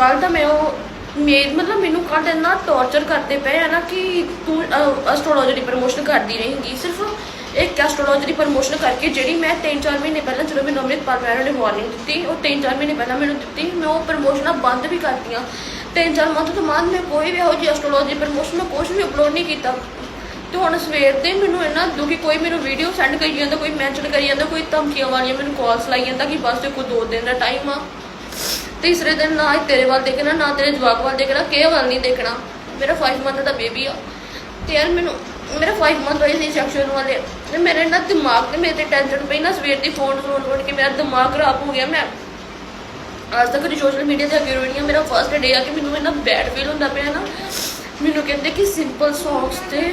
ਕੱਲ ਤਾਂ ਮੈਂ ਉਹ ਮੇ ਮਤਲਬ ਮੈਨੂੰ ਕੱਲ ਇੰਨਾ ਟੌਰਚਰ ਕਰਦੇ ਪਏ ਆ ਨਾ ਕਿ ਤੂੰ ਐਸਟ੍ਰੋਲੋਜੀ ਦੀ ਪ੍ਰਮੋਸ਼ਨ ਕਰਦੀ ਰਹੇਂਗੀ। ਸਿਰਫ ਇੱਕ ਐਸਟ੍ਰੋਲੋਜੀ ਦੀ ਪ੍ਰਮੋਸ਼ਨ ਕਰਕੇ ਜਿਹੜੀ ਮੈਂ 3-4 ਮਹੀਨੇ ਪਹਿਲਾਂ ਜਦੋਂ ਮੈਨੂੰ ਅੰਮ੍ਰਿਤਪਾਲ ਮੈਡਮ ਨੇ ਵਾਰਨਿੰਗ ਦਿੱਤੀ, ਉਹ 3-4 ਮਹੀਨੇ ਪਹਿਲਾਂ ਮੈਨੂੰ ਦਿੱਤੀ, ਮੈਂ ਉਹ ਪ੍ਰਮੋਸ਼ਨਾਂ ਬੰਦ ਵੀ ਕਰਤੀਆਂ। 3-4 ਮੰਥ ਤੋਂ ਬਾਅਦ ਮੈਂ ਕੋਈ ਵੀ ਇਹੋ ਜਿਹੀ ਐਸਟ੍ਰੋਲੋਜੀ ਪ੍ਰਮੋਸ਼ਨ ਮੈਂ ਕੁਝ ਵੀ ਅਪਲੋਡ ਨਹੀਂ ਕੀਤਾ। ਤੇ ਹੁਣ ਸਵੇਰ ਦੇ ਮੈਨੂੰ ਇੰਨਾ ਦੁਖੀ, ਕੋਈ ਮੈਨੂੰ ਵੀਡੀਓ ਸੈਂਡ ਕਰੀ ਜਾਂਦਾ, ਕੋਈ ਮੈਂਸ਼ਨ ਕਰੀ ਜਾਂਦਾ, ਕੋਈ ਧਮਕੀਆਂ ਵਾਲੀਆਂ ਮੈਨੂੰ ਕਾਲਸ ਲਾਈ ਜਾਂਦਾ ਕਿ ਬਸ ਤੇ ਕੋਈ ਦੋ ਦਿਨ ਦਾ ਟਾਈਮ ਆ। ਤੀਸਰੇ ਦਿਨ ਨਾ ਹੀ ਤੇਰੇ ਵੱਲ ਦੇਖਣਾ, ਨਾ ਤੇਰੇ ਜਵਾਕ ਵੱਲ ਦੇਖਣਾ ਕਿਹ ਵੱਲ ਨਹੀਂ ਦੇਖਣਾ। ਮੇਰਾ 5 ਮੰਥ ਦਾ ਬੇਬੀ ਆ। ਤੇ ਯਾਰ ਮੈਨੂੰ, ਮੇਰਾ 5 ਮੰਥ ਹੋਈ ਸੀ ਸੈਕਸ਼ਨ ਵਾਲੇ ਤੇ ਮੇਰੇ ਨਾ ਦਿਮਾਗ ਤੇ ਮੇਰੇ ਤੇ ਟੈਨਸ਼ਨ ਪਈ ਨਾ, ਸਵੇਰ ਦੀ ਫੋਨ ਫੋਨ ਫੋਨ ਕੇ ਮੇਰਾ ਦਿਮਾਗ ਖਰਾਬ ਹੋ ਗਿਆ ਮੈਂ। ਅੱਜ ਤੱਕ ਕਦੀ ਸੋਸ਼ਲ ਮੀਡੀਆ ਤੇ ਅੱਗੇ ਰੋਣੀ ਆ। ਮੇਰਾ ਫਰਸਟ ਡੇ ਆ ਕਿ ਮੈਨੂੰ ਇੰਨਾ ਬੈਡ ਫੀਲ ਹੁੰਦਾ ਪਿਆ ਨਾ। ਮੈਨੂੰ ਕਹਿੰਦੇ ਕਿ ਸਿੰਪਲ ਸੌਂਗਸ ਤੇ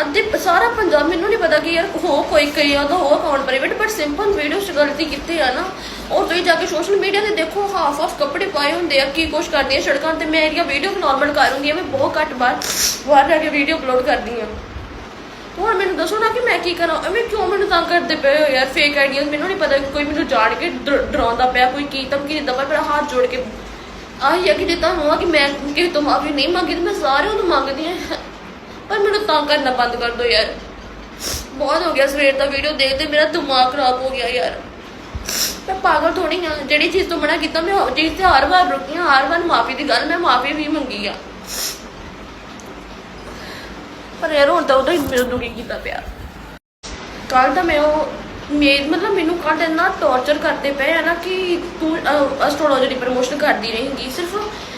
ਅੱਧੇ ਸਾਰਾ ਪੰਜਾਬ ਮੈਨੂੰ ਨਹੀਂ ਪਤਾ ਕਿ ਯਾਰ ਹੋ ਕੋਈ ਕਈ ਉਹਦਾ ਹੋ account private but simple video ਚ ਗਲਤੀ ਕੀਤੀ ਆ ਨਾ। ਉਹ ਤੁਸੀਂ ਜਾ ਕੇ ਸੋਸ਼ਲ ਮੀਡੀਆ ਤੇ ਦੇਖੋ ਹਾਫ ਆਫ ਕੱਪੜੇ ਪਾਏ ਹੁੰਦੇ ਆ, ਕੀ ਕੁਛ ਕਰਦੀ ਆ ਸੜਕਾਂ ਤੇ। ਮੈਂ ਇਹਦੀਆਂ ਵੀਡੀਓ ਨਾਰਮਲ ਕਰ ਹੁੰਦੀ ਆ, ਮੈਂ ਬਹੁਤ ਘੱਟ ਬਾਰ ਬਾਹਰ ਜਾ ਕੇ ਵੀਡੀਓ ਅਪਲੋਡ ਕਰਦੀ ਆ। ਹੁਣ ਮੈਨੂੰ ਦੱਸੋ ਨਾ ਕਿ ਮੈਂ ਕੀ ਕਰਾਂ? ਐਵੇਂ ਕਿਉਂ ਮੈਨੂੰ ਤੰਗ ਕਰਦੇ ਪਏ ਹੋ ਯਾਰ? ਫੇਕ ਆਈਡੀਆਂ ਮੈਨੂੰ ਨਹੀਂ ਪਤਾ ਕੋਈ ਮੈਨੂੰ ਜਾਣ ਕੇ ਡਰ- ਡਰਾਉਂਦਾ ਪਿਆ, ਕੋਈ ਕੀ ਧਮਕੀ ਦਿੰਦਾ ਪਿਆ, ਮੇਰਾ ਹੱਥ ਜੋੜ ਕੇ। ਆਹੀ ਆ ਕਿ ਜੇ ਤੁਹਾਨੂੰ ਆ ਕਿ ਮੈਂ ਕਿ ਤੋਂ ਮਾਫੀ ਨਹੀਂ ਮੰਗੀ, ਤੇ ਮੈਂ ਸਾਰਿਆਂ ਤੋਂ ਮੰਗਦੀ ਆ। ਪਰ ਮੈਨੂੰ ਤੰਗ ਕਰਨਾ ਬੰਦ ਕਰ ਦਿਓ ਯਾਰ। ਬਹੁਤ ਹੋ ਗਿਆ ਸਵੇਰ ਦਾ ਵੀਡੀਓ ਦੇਖਦੇ ਮੇਰਾ ਦਿਮਾਗ ਖਰਾਬ ਹੋ ਗਿਆ ਯਾਰ। ਮੈਂ ਪਾਗਲ ਥੋੜੀ ਆ। ਜਿਹੜੀ ਚੀਜ਼ ਤੋਂ ਮਨਾ ਕੀਤਾ, ਮੈਂ ਉਹ ਤੇ ਹਰ ਵਾਰ ਰੁਕੀ ਹਾਂ ਹਰ ਵਾਰ ਮਾਫੀ ਦੀ ਗੱਲ, ਮੈਂ ਮਾਫੀ ਵੀ ਮੰਗੀ ਆ। ਪਰ ਯਾਰ ਹੁਣ ਤਾਂ ਉਹਦਾ ਹੀ ਮੇਰੇ ਦੁਖੀ ਕੀਤਾ ਪਿਆ। ਕੱਲ ਤਾਂ ਮੈਂ ਉਹ ਮੇ ਮਤਲਬ ਮੈਨੂੰ ਕੱਲ ਇੰਨਾ ਟੌਰਚਰ ਕਰਦੇ ਪਏ ਆ ਨਾ ਕਿ ਤੂੰ ਐਸਟ੍ਰੋਲੋਜੀ ਦੀ ਪ੍ਰਮੋਸ਼ਨ ਕਰਦੀ ਰਹੇਂਗੀ। ਸਿਰਫ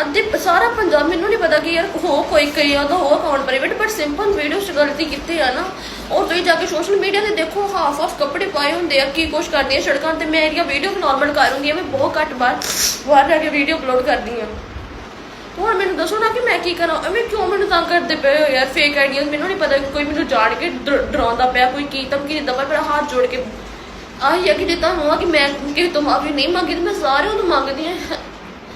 ਅੱਜ ਸਾਰਾ ਪੰਜਾਬ ਮੈਨੂੰ ਨਹੀਂ ਪਤਾ ਕਿ ਯਾਰ ਹੋ ਕੋਈ ਕਈ ਉਹਦਾ ਹੋ account private but simple video ਚ ਗਲਤੀ ਕਿੱਥੇ ਆ ਨਾ। ਉਹ ਤੁਸੀਂ ਜਾ ਕੇ ਸੋਸ਼ਲ ਮੀਡੀਆ ਤੇ ਦੇਖੋ ਹਾਫ ਆਫ ਕੱਪੜੇ ਪਾਏ ਹੁੰਦੇ ਆ, ਕੀ ਕੁਛ ਕਰਦੀ ਆ ਸੜਕਾਂ ਤੇ। ਮੈਂ ਇਹਦੀਆਂ ਵੀਡੀਓ ਨਾਰਮਲ ਕਰ ਹੁੰਦੀ ਆ, ਮੈਂ ਬਹੁਤ ਘੱਟ ਬਾਰ ਬਾਹਰ ਜਾ ਕੇ ਵੀਡੀਓ ਅਪਲੋਡ ਕਰਦੀ ਆ। ਹੁਣ ਮੈਨੂੰ ਦੱਸੋ ਨਾ ਕਿ ਮੈਂ ਕੀ ਕਰਾਂ? ਐਵੇਂ ਕਿਉਂ ਮੈਨੂੰ ਤੰਗ ਕਰਦੇ ਪਏ ਹੋ ਯਾਰ? ਫੇਕ ਆਈਡੀਆਂ ਮੈਨੂੰ ਨਹੀਂ ਪਤਾ ਕੋਈ ਮੈਨੂੰ ਜਾਣ ਕੇ ਡਰ- ਡਰਾਉਂਦਾ ਪਿਆ, ਕੋਈ ਕੀ ਧਮਕੀ ਦਿੰਦਾ ਪਿਆ, ਮੇਰਾ ਹੱਥ ਜੋੜ ਕੇ। ਆਹੀ ਆ ਕਿ ਜੇ ਤੁਹਾਨੂੰ ਆ ਕਿ ਮੈਂ ਕਿ ਤੋਂ ਮਾਫੀ ਨਹੀਂ ਮੰਗੀ, ਤੇ ਮੈਂ ਸਾਰਿਆਂ ਤੋਂ ਮੰਗਦੀ ਆ।